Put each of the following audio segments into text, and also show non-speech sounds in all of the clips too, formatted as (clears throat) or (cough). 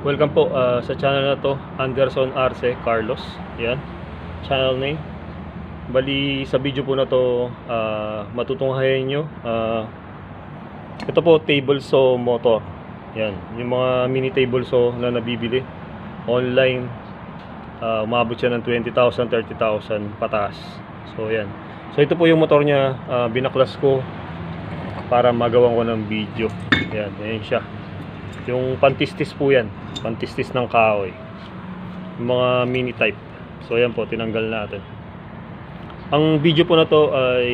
Welcome po ah, sa channel na to, Anderson Arce Carlos. Yan, channel name. Bali, sa video po na to, ah, matutunghayan nyo. ah, ito po, table saw motor. Yan, yung mga mini table saw na nabibili online. ah, umabot siya ng 20,000, 30,000 pataas. So, yan. So, ito po yung motor niya. ah, binaklas ko para magawan ko ng video. Yan, yan siya. Yung pantistis po yan. Pantistis ng kahoy. Yung mga mini type. So yan po, tinanggal natin. Ang video po na to ay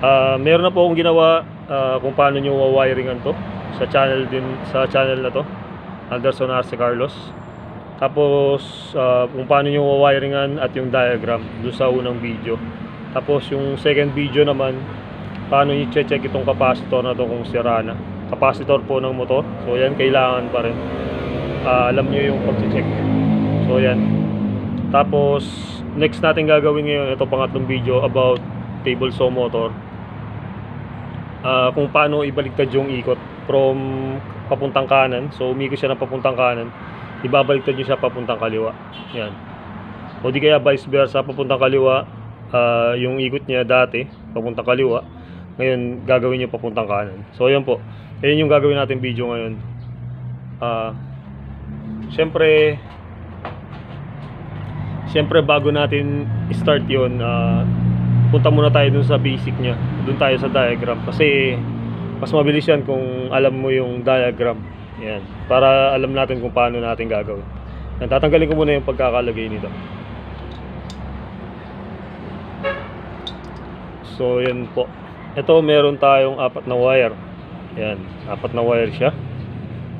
ah meron na po akong ginawa ah, kung paano nyo wawiringan to sa channel din sa channel na to Anderson Arce Carlos tapos ah, kung paano nyo wawiringan at yung diagram doon sa unang video tapos yung second video naman paano i-check itong capacitor na to kung sira na capacitor po ng motor. So yan kailangan pa rin. Ah, alam nyo yung pag-check. So yan. Tapos next natin gagawin ngayon ito pangatlong video about table saw motor. Ah, kung paano ibaliktad yung ikot from papuntang kanan. So umikot siya ng papuntang kanan. Ibabaliktad nyo siya papuntang kaliwa. Yan. O di kaya vice versa papuntang kaliwa ah, yung ikot niya dati papuntang kaliwa. Ngayon gagawin niyo papuntang kanan. So yan po yan yung gagawin natin video ngayon. Ah syempre syempre bago natin start yon ah, punta muna tayo dun sa basic niya. Dun tayo sa diagram. Kasi mas mabilis yan kung alam mo yung diagram. Yan. Para alam natin kung paano natin gagawin. Yan, tatanggalin ko muna yung pagkakalagay nito. So yan po. Ito meron tayong apat na wire yan apat na wire siya.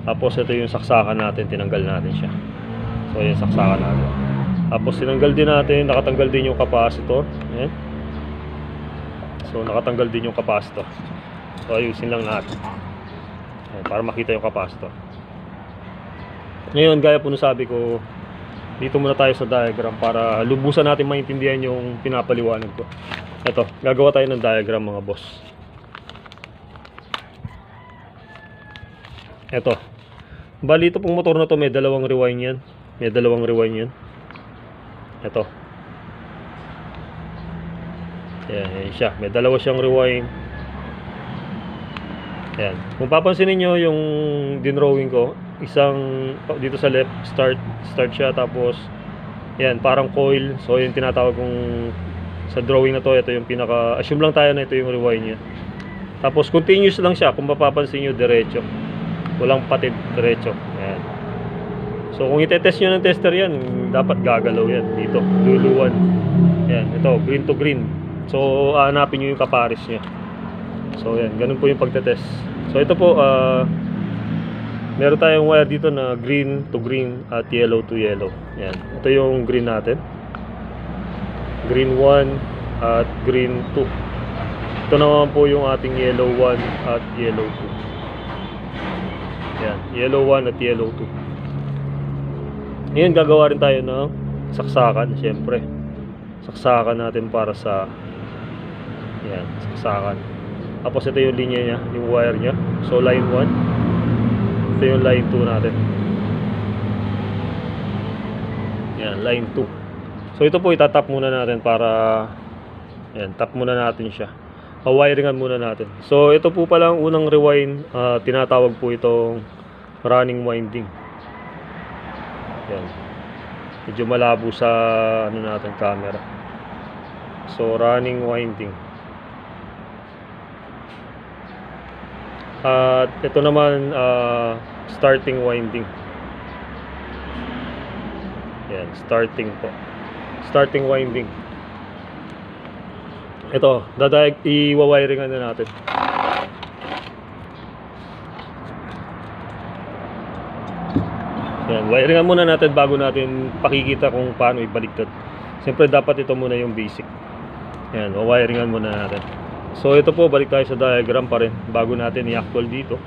Tapos ito yung saksakan natin tinanggal natin siya. So yan saksakan natin. Tapos tinanggal din natin nakatanggal din yung capacitor. Yan so nakatanggal din yung capacitor. So ayusin lang natin. Yan, para makita yung capacitor. Ngayon gaya po nung sabi ko dito muna tayo sa diagram para lubusan natin maintindihan yung pinapaliwanag ko. Ito, gagawa tayo ng diagram mga boss. Ito. Bali ito pong motor na to may dalawang rewind yan. May dalawang rewind yan. Ito. Yan, yan siya. May dalawa siyang rewind. Yan. Kung papansin niyo yung dinrawing ko, isang dito sa left start start siya tapos yan parang coil. So yung tinatawag kong sa drawing na to, ito yung pinaka, assume lang tayo na ito yung rewind niya. Tapos continuous lang siya, kung mapapansin nyo, diretso. Walang patid, diretso. Ayan. So kung itetest nyo ng tester yan, dapat gagalaw yan dito, luluwan. Yan, ito, green to green. So hanapin nyo yung kapares niya. So yan, ganun po yung pagtetest. So ito po, ah, meron tayong wire dito na green to green at yellow to yellow. Yan, ito yung green natin green 1 at green 2 ito naman po yung ating yellow 1 at yellow 2 yan, yellow 1 at yellow 2 ngayon gagawa rin tayo ng saksakan syempre. Saksakan natin para sa yan, saksakan. Tapos ito yung linya nya, yung wire nya so line 1 ito yung line 2 natin. Yan, line 2 So ito po itatap muna natin para yan, tap muna natin siya. Pawiringan muna natin. So ito po pala ang unang rewind, ah, tinatawag po itong running winding. Yan. Medyo malabo sa ano natin camera. So running winding. At ito naman ah, starting winding. Yan, starting po starting winding. Ito, dadayag i-wiringan na natin. Yan, wiringan muna natin bago natin pakikita kung paano ibaliktad. Siyempre dapat ito muna yung basic. Yan, wiringan muna natin. So ito po, balik tayo sa diagram pa rin bago natin i-actual dito.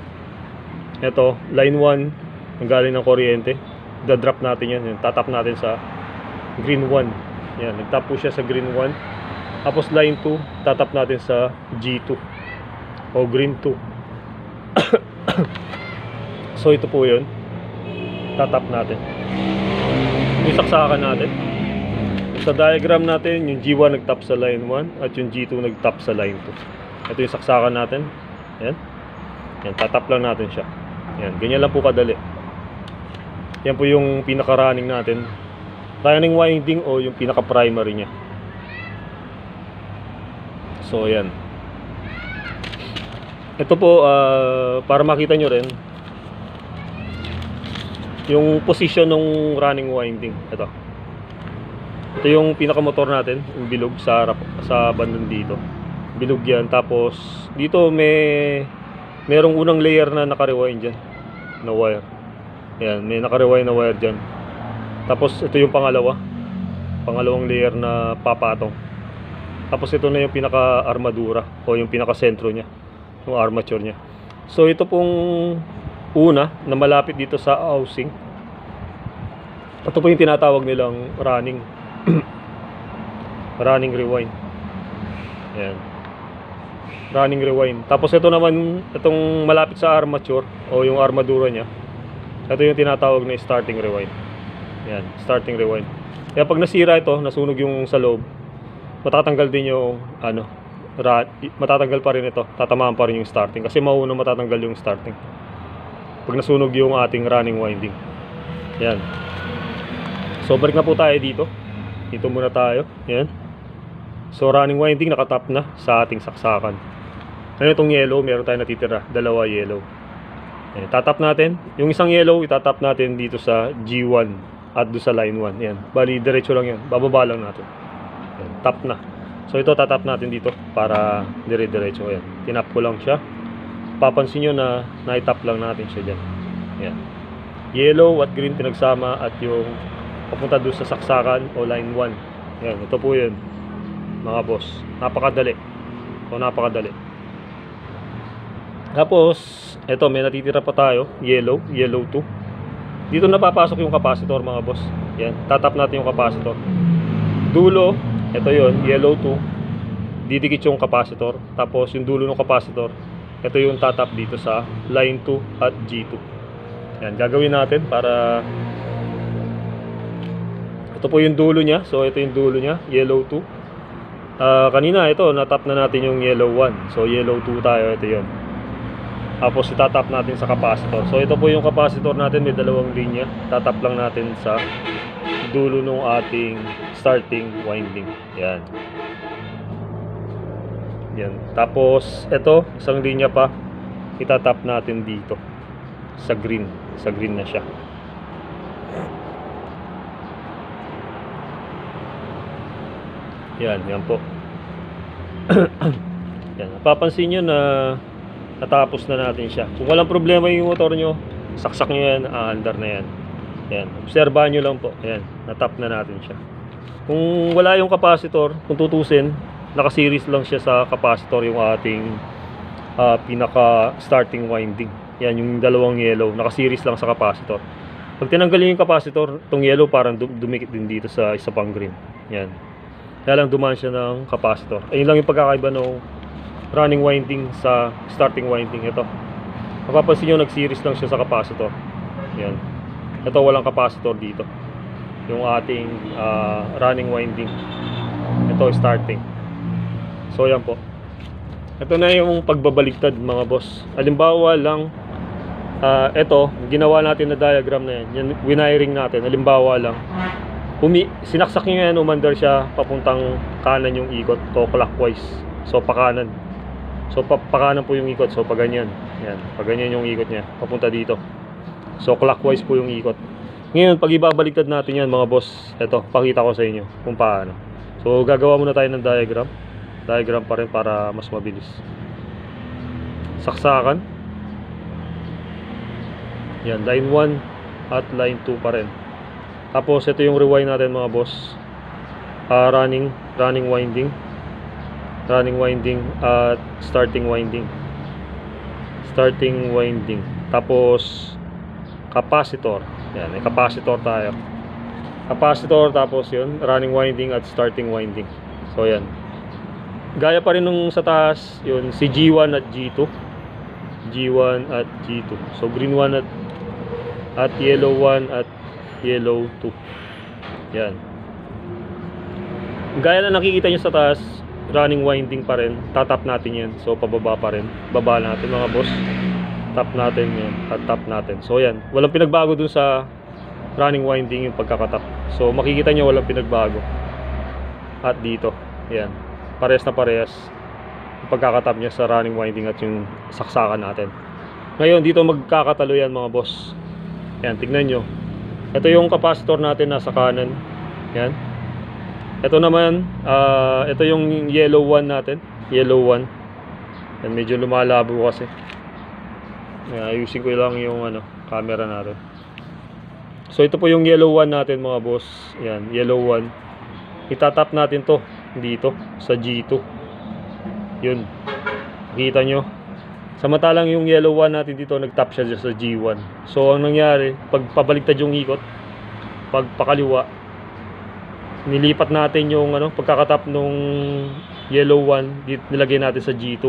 Ito, line 1, ang galing ng kuryente. Da-drop natin yan, yan. tatap natin sa green 1. Yan, nagtap po siya sa green 1. Tapos line 2, tatap natin sa G2 o green 2. (coughs) so ito po 'yun. tatap natin. Yung saksakan natin. Sa diagram natin, yung G1 nagtap sa line 1 at yung G2 nagtap sa line 2. Ito yung saksakan natin. Yan. Yan, tatap lang natin siya. Yan, ganyan lang po kadali. Yan po yung pinaka-running natin. Running winding o yung pinaka-primary niya. So, yan. Ito po, ah, para makita nyo rin, yung position ng running winding. Ito. Ito yung pinaka-motor natin, yung bilog sa sa bandang dito. Bilog yan. Tapos, dito may, merong unang layer na naka-rewind dyan, na wire. Yan, may naka-rewind na wire dyan. Tapos, ito yung pangalawa. Pangalawang layer na papatong. Tapos, ito na yung pinaka-armadura o yung pinaka-sentro niya yung armature niya. So ito pong una na malapit dito sa housing. Ito po yung tinatawag nilang running (clears throat) running rewind. Ayan. Running rewind. Tapos ito naman itong malapit sa armature o yung armadura niya. Ito yung tinatawag na starting rewind. Ayan, starting rewind. Kaya pag nasira ito, nasunog yung sa loob, matatanggal din yung ano, ra- matatanggal pa rin ito. Tatamaan pa rin yung starting kasi mauna matatanggal yung starting. Pag nasunog yung ating running winding. Yan. So balik na po tayo dito. Dito muna tayo. Yan. So running winding nakatap na sa ating saksakan. Ngayon itong yellow, meron tayong natitira. Dalawa yellow. Ayan, tatap natin. Yung isang yellow, itatap natin dito sa G1 at do sa line 1. Yan. Bali, diretso lang yan. Bababa lang natin. Ayan, tap na. So ito tatap natin dito para dire-diretso. Ayan. Tinap ko lang siya. Papansin nyo na naitap lang natin siya dyan. Ayan. Yellow at green pinagsama at yung papunta doon sa saksakan o line 1. Ayan. Ito po yun. Mga boss. Napakadali. O napakadali. Tapos, ito may natitira pa tayo. Yellow. Yellow 2. Dito napapasok yung capacitor mga boss. Yan. Tatap natin yung capacitor. Dulo, ito yon yellow 2. Didikit yung capacitor. Tapos yung dulo ng capacitor, ito yung tatap dito sa line 2 at G2. Yan, gagawin natin para ito po yung dulo niya. So ito yung dulo niya, yellow 2. Ah, kanina ito, natap na natin yung yellow 1. So yellow 2 tayo, ito yon. Tapos itatap natin sa capacitor. So ito po yung capacitor natin, may dalawang linya. Tatap lang natin sa dulo ng ating starting winding. Yan. Yan. Tapos ito, isang linya pa itatap natin dito sa green. Sa green na siya. Yan, yan po. (clears throat) yan, napapansin nyo na natapos na natin siya. Kung walang problema yung motor nyo, saksak nyo yan, aandar na yan. Yan, obserbahan nyo lang po. Yan, natap na natin siya. Kung wala yung capacitor, kung tutusin, naka-series lang siya sa capacitor yung ating ah, pinaka starting winding. Yan, yung dalawang yellow, naka-series lang sa capacitor. Pag tinanggalin yung capacitor, itong yellow parang dum- dumikit din dito sa isa pang green. Yan. Kaya lang dumaan siya ng capacitor. Ayun lang yung pagkakaiba ng running winding sa starting winding ito. Mapapansin nyo, nag-series lang siya sa capacitor. Yan. Ito walang capacitor dito. Yung ating ah, running winding. Ito starting. So yan po. Ito na yung pagbabaliktad mga boss. Halimbawa lang ah, ito, ginawa natin na diagram na yan. Yan wiring natin. Halimbawa lang umi sinaksak niya yan umandar siya papuntang kanan yung ikot o clockwise. So pakanan. So pa pakanan po yung ikot. So pag ganyan. Yan, pag ganyan yung ikot niya papunta dito. So clockwise po yung ikot. Ngayon, pag ibabaliktad natin yan mga boss, eto, pakita ko sa inyo kung paano. So gagawa muna tayo ng diagram. Diagram pa rin para mas mabilis. Saksakan. Yan, line 1 at line 2 pa rin. Tapos ito yung rewind natin mga boss. Ah, running, running winding. Running winding at starting winding. Starting winding. Tapos capacitor. Yan, may capacitor tayo. Capacitor tapos yun, running winding at starting winding. So yan. Gaya pa rin nung sa taas, yun, si G1 at G2. G1 at G2. So green 1 at at yellow 1 at yellow 2 yan gaya na nakikita nyo sa taas running winding pa rin. Tatap natin yan. So pababa pa rin. Baba natin mga boss. Tap natin yan. At tap natin. So yan. Walang pinagbago dun sa running winding yung pagkakatap. So makikita nyo walang pinagbago. At dito. Yan. Parehas na parehas yung pagkakatap niya sa running winding at yung saksakan natin. Ngayon dito magkakatalo yan mga boss. Yan tignan nyo. Ito yung capacitor natin nasa kanan. Yan ito naman ah, ito yung yellow one natin. Yellow one. Yan medyo lumalabo kasi. Ayusin ko lang yung ano camera natin. So ito po yung yellow one natin mga boss. Yan yellow one. Itatap natin to dito sa G2 yun. Kita nyo? Samantalang yung yellow one natin dito nagtap siya sa G1 so ang nangyari pag pabaliktad yung ikot pag pakaliwa nilipat natin yung ano pagkakatap nung yellow one dito nilagay natin sa G2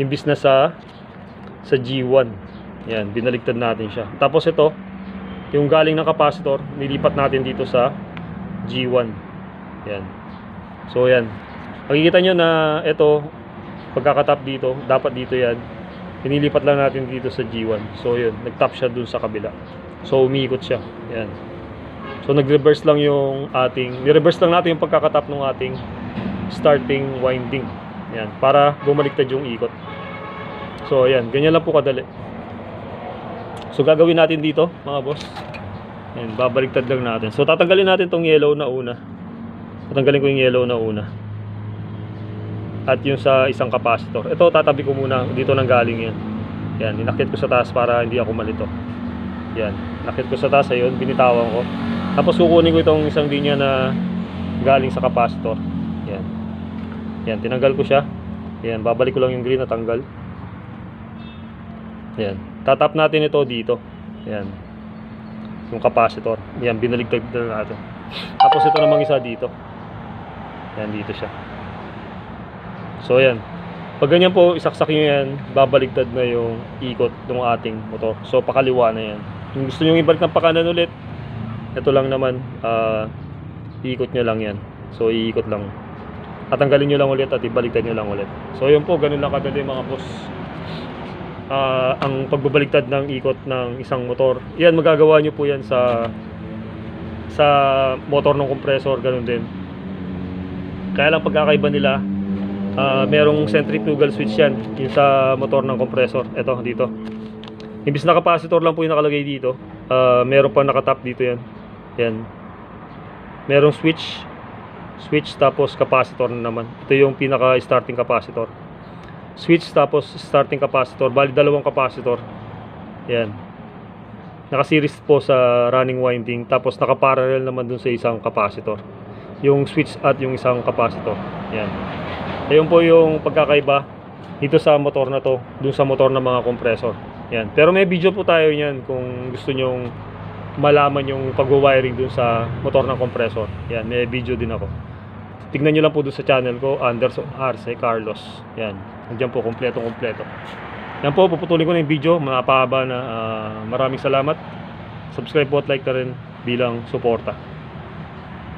imbis na sa sa G1 yan binaliktad natin siya. Tapos ito yung galing ng capacitor nilipat natin dito sa G1 yan. So yan. Makikita nyo na ito pagkakatap dito dapat dito yan. Pinilipat lang natin dito sa G1 so yun nagtap siya dun sa kabila. So umiikot siya. Yan so nag-reverse lang yung ating ni-reverse lang natin yung pagkakatap ng ating starting winding. Yan para bumaliktad yung ikot. So yan ganyan lang po kadali. So gagawin natin dito mga boss. Yan babaliktad lang natin. So tatanggalin natin tong yellow na una. Tatanggalin ko yung yellow na una. At yung sa isang capacitor. Ito tatabi ko muna. Dito nang galing yan. Yan, inakit ko sa taas para hindi ako malito. Yan, nakit ko sa taas. Ayun, binitawan ko. Tapos kukunin ko itong isang linya na galing sa capacitor. Yan. Yan, tinanggal ko siya. Yan, babalik ko lang yung green na tanggal. Yan. Tatap natin ito dito. Yan. Yung capacitor. Yan, binaligtad na natin. Tapos ito namang isa dito. Yan, dito siya. So ayan. Pag ganyan po, isaksak nyo yan, babaligtad na yung ikot ng ating motor. So pakaliwa na yan. Kung gusto nyo ibalik ng pakanan ulit, ito lang naman, ah, iikot nyo lang yan. So iikot lang. Tatanggalin nyo lang ulit at ibaligtad nyo lang ulit. So yun po, ganun lang kadali mga boss. Ah, ang pagbabaligtad ng ikot ng isang motor. Yan, magagawa nyo po yan sa sa motor ng compressor, ganun din. Kaya lang pagkakaiba nila, Ah, merong centrifugal switch yan yung sa motor ng compressor ito dito imbis na capacitor lang po yung nakalagay dito ah, meron pa nakatap dito yan yan. Merong switch. Switch tapos capacitor na naman. Ito yung pinaka starting capacitor. Switch tapos starting capacitor. Bali dalawang capacitor. Yan. Naka-series po sa running winding tapos naka-parallel naman dun sa isang capacitor. Yung switch at yung isang capacitor. Yan. Ayun po yung pagkakaiba dito sa motor na to, dun sa motor ng mga compressor. Yan. Pero may video po tayo niyan kung gusto nyong malaman yung pagwa-wiring dun sa motor ng compressor. Yan, may video din ako. Tignan nyo lang po dun sa channel ko, Anderson Arce Carlos. Yan. Nandiyan po, kompletong kompleto. Yan po, puputulin ko na yung video. Napahaba na. ah, maraming salamat. Subscribe po at like na rin bilang suporta.